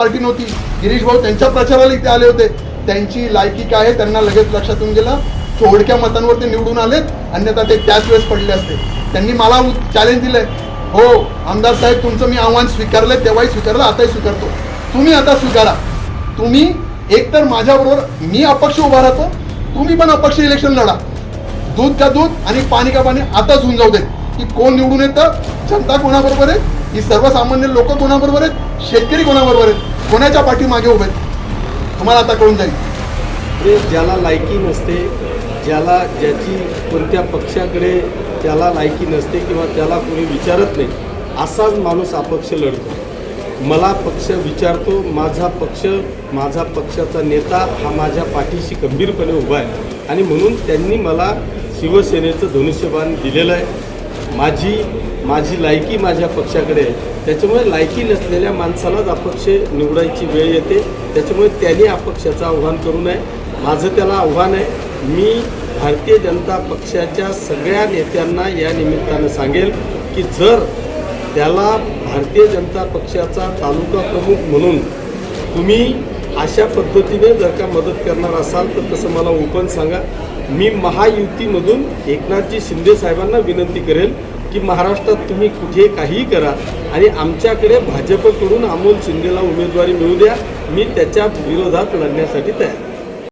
Party नव्हती. गिरीश भाऊ त्यांच्या प्रचाराला इथे आले होते. त्यांची लायकी काय आहे त्यांना लगेच लक्षात गेलं. थोडक्या मतांवर ते निवडून आलेत. अन्यथा ते त्याच वेळेस पडले असते. त्यांनी मला चॅलेंज दिलंय. हो आमदार साहेब तुमचं मी आव्हान स्वीकारलंय तेव्हाही स्वीकारलं आताही स्वीकारतो. तुम्ही आता स्वीकारा. तुम्ही एकतर माझ्याबरोबर मी अपक्ष उभा राहतो. तुम्ही पण अपक्ष इलेक्शन लढा. दूध का दूध आणि पाणी का पाणी आताच होऊन जाऊ दे की कोण निवडून येतं? जनता कोणाबरोबर आहे? ही सर्वसामान्य लोक कोणाबरोबर आहेत? शेतकरी कोणाबरोबर आहेत? कोणाच्या पाठीमागे उभे तुम्हाला आता कळून जाईल. म्हणजे ज्याला लायकी नसते ज्याला ज्याची कोणत्या पक्षाकडे त्याला लायकी नसते किंवा त्याला कोणी विचारत नाही असाच माणूस अपक्ष लढतो. मला पक्ष विचारतो माझा पक्ष माझा पक्षाचा नेता हा माझ्या पाठीशी गंभीरपणे उभा आहे. आणि म्हणून त्यांनी मला शिवसेनेचं धनुष्यबाण दिलेलं आहे. माझी माझी लायकी माझ्या पक्षाकडे आहे. त्याच्यामुळे लायकी नसलेल्या माणसालाच अपक्ष निवडायची वेळ येते. त्याच्यामुळे त्यांनी अपक्षाचं आव्हान करू नये. माझं त्याला आव्हान आहे. मी भारतीय जनता पक्षाच्या सगळ्या नेत्यांना या निमित्तानं सांगेल की जर त्याला भारतीय जनता पक्षाचा तालुका प्रमुख म्हणून तुम्ही अशा पद्धतीने जर का मदत करणार असाल तर तसं मला ओपन सांगा. मी महायुतीमधून एकनाथजी शिंदे साहेबांना विनंती करेल की महाराष्ट्रात तुम्ही कुठे काहीही करा आणि आमच्याकडे भाजपकडून अमोल शिंदेला उमेदवारी मिळू द्या. मी त्याच्या विरोधात लढण्यासाठी तयार